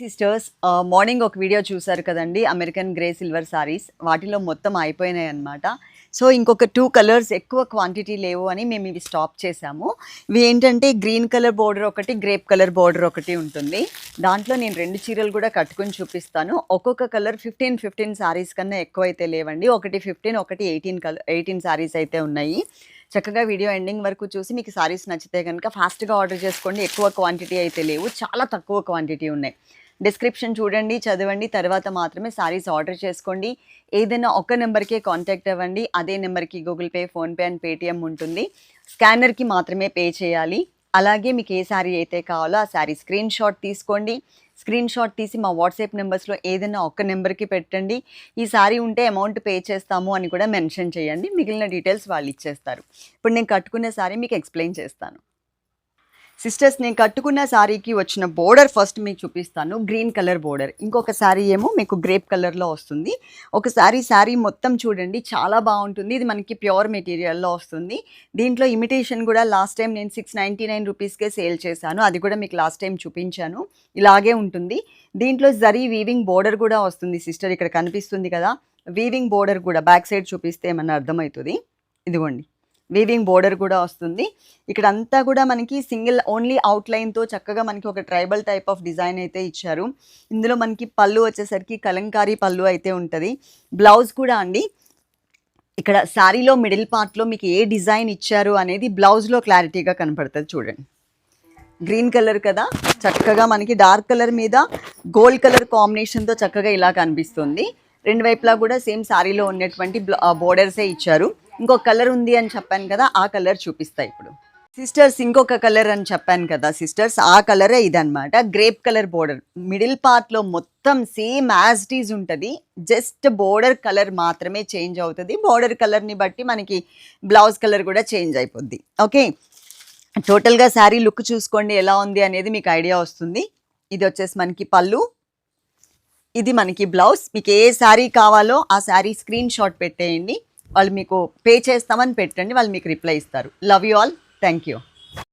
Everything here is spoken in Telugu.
సిస్టర్స్ మార్నింగ్ ఒక వీడియో చూసారు కదండి అమెరికన్ గ్రే సిల్వర్ సారీస్. వాటిలో మొత్తం అయిపోయినాయి అనమాట సో ఇంకొక టూ కలర్స్ ఎక్కువ క్వాంటిటీ లేవు అని మేము ఇవి స్టాప్ చేసాము ఇవి ఏంటంటే గ్రీన్ కలర్ బోర్డర్ ఒకటి గ్రేప్ కలర్ బోర్డర్ ఒకటి ఉంటుంది. దాంట్లో నేను రెండు చీరలు కూడా కట్టుకొని చూపిస్తాను. ఒక్కొక్క కలర్ ఫిఫ్టీన్ ఫిఫ్టీన్ సారీస్ కన్నా ఎక్కువ అయితే లేవండి. ఒకటి ఫిఫ్టీన్ ఒకటి ఎయిటీన్ కలర్ ఎయిటీన్ సారీస్ అయితే ఉన్నాయి. చక్కగా వీడియో ఎండింగ్ వరకు చూసి మీకు సారీస్ నచ్చితే కనుక ఫాస్ట్గా ఆర్డర్ చేసుకోండి. ఎక్కువ క్వాంటిటీ అయితే లేవు. చాలా తక్కువ క్వాంటిటీ ఉన్నాయి. డిస్క్రిప్షన్ చూడండి చదవండి తర్వాత మాత్రమే సారీస్ ఆర్డర్ చేసుకోండి. ఏదైనా ఒక నెంబర్కే కాంటాక్ట్ అవ్వండి. అదే నెంబర్కి Google Pay PhonePe and Paytm ఉంటుంది. స్కానర్కి మాత్రమే పే చేయాలి. అలాగే మీకు ఏ శారీ అయితే కావాలో ఆ శారీ స్క్రీన్ షాట్ తీసుకోండి. స్క్రీన్ షాట్ తీసి మా వాట్సాప్ నెంబర్స్లో ఏదైనా ఒక్క నెంబర్కి పెట్టండి. ఈ సారీ ఉంటే అమౌంట్ పే చేస్తాము అని కూడా మెన్షన్ చేయండి. మిగిలిన డీటెయిల్స్ వాళ్ళు ఇచ్చేస్తారు. ఇప్పుడు నేను కట్టుకునే సారీ మీకు ఎక్స్ప్లెయిన్ చేస్తాను. సిస్టర్స్ నేను కట్టుకున్న శారీకి వచ్చిన బోర్డర్ ఫస్ట్ మీకు చూపిస్తాను. Green colour border. ఇంకొక శారీ ఏమో మీకు గ్రేప్ కలర్లో వస్తుంది. ఒక శారీ శారీ మొత్తం చూడండి. చాలా బాగుంటుంది. ఇది మనకి ప్యూర్ మెటీరియల్లో వస్తుంది. దీంట్లో ఇమిటేషన్ కూడా లాస్ట్ టైం నేను సిక్స్ నైంటీ నైన్ రూపీస్కే సేల్ చేశాను. అది కూడా మీకు లాస్ట్ టైం చూపించాను. ఇలాగే ఉంటుంది. దీంట్లో జరీ వీవింగ్ బోర్డర్ కూడా వస్తుంది సిస్టర్. ఇక్కడ కనిపిస్తుంది కదా. వీవింగ్ బోర్డర్ కూడా బ్యాక్ సైడ్ చూపిస్తే ఏమన్నా అర్థమవుతుంది? ఇదిగోండి. వీవింగ్ బోర్డర్ కూడా వస్తుంది. ఇక్కడ అంతా కూడా మనకి సింగిల్ ఓన్లీ అవుట్లైన్తో చక్కగా మనకి ఒక ట్రైబల్ టైప్ ఆఫ్ డిజైన్ అయితే ఇచ్చారు. ఇందులో మనకి పళ్ళు వచ్చేసరికి కలంకారీ పళ్ళు అయితే ఉంటుంది. బ్లౌజ్ కూడా అండి. ఇక్కడ శారీలో మిడిల్ పార్ట్లో మీకు ఏ డిజైన్ ఇచ్చారు అనేది బ్లౌజ్లో క్లారిటీగా కనపడుతుంది చూడండి. గ్రీన్ కలర్ కదా. చక్కగా మనకి డార్క్ కలర్ మీద గోల్డ్ కలర్ కాంబినేషన్తో చక్కగా ఇలా కనిపిస్తుంది. రెండు వైపులా కూడా సేమ్ శారీలో ఉన్నటువంటి బోర్డర్సే ఇచ్చారు. ఇంకొక కలర్ ఉంది అని చెప్పాను కదా ఆ కలర్ చూపిస్తా ఇప్పుడు. సిస్టర్స్ ఇంకొక కలర్ అని చెప్పాను కదా సిస్టర్స్ ఆ కలరే ఇదనమాట గ్రేప్ కలర్ బోర్డర్ మిడిల్ పార్ట్లో మొత్తం సేమ్ యాజ్ ఈజ్ ఉంటుంది. జస్ట్ బోర్డర్ కలర్ మాత్రమే చేంజ్ అవుతుంది. బోర్డర్ కలర్ని బట్టి మనకి బ్లౌజ్ కలర్ కూడా చేంజ్ అయిపోద్ది. ఓకే టోటల్గా శారీ లుక్ చూసుకోండి ఎలా ఉంది అనేది మీకు ఐడియా వస్తుంది. ఇది వచ్చేసి మనకి పళ్ళు. ఇది మనకి బ్లౌజ్ మీకు ఏ శారీ కావాలో ఆ శారీ స్క్రీన్ షాట్ పెట్టేయండి. వాళ్ళు మీకు పే చేస్తామని పెట్టండి వాళ్ళు మీకు రిప్లై ఇస్తారు. Love you all thank you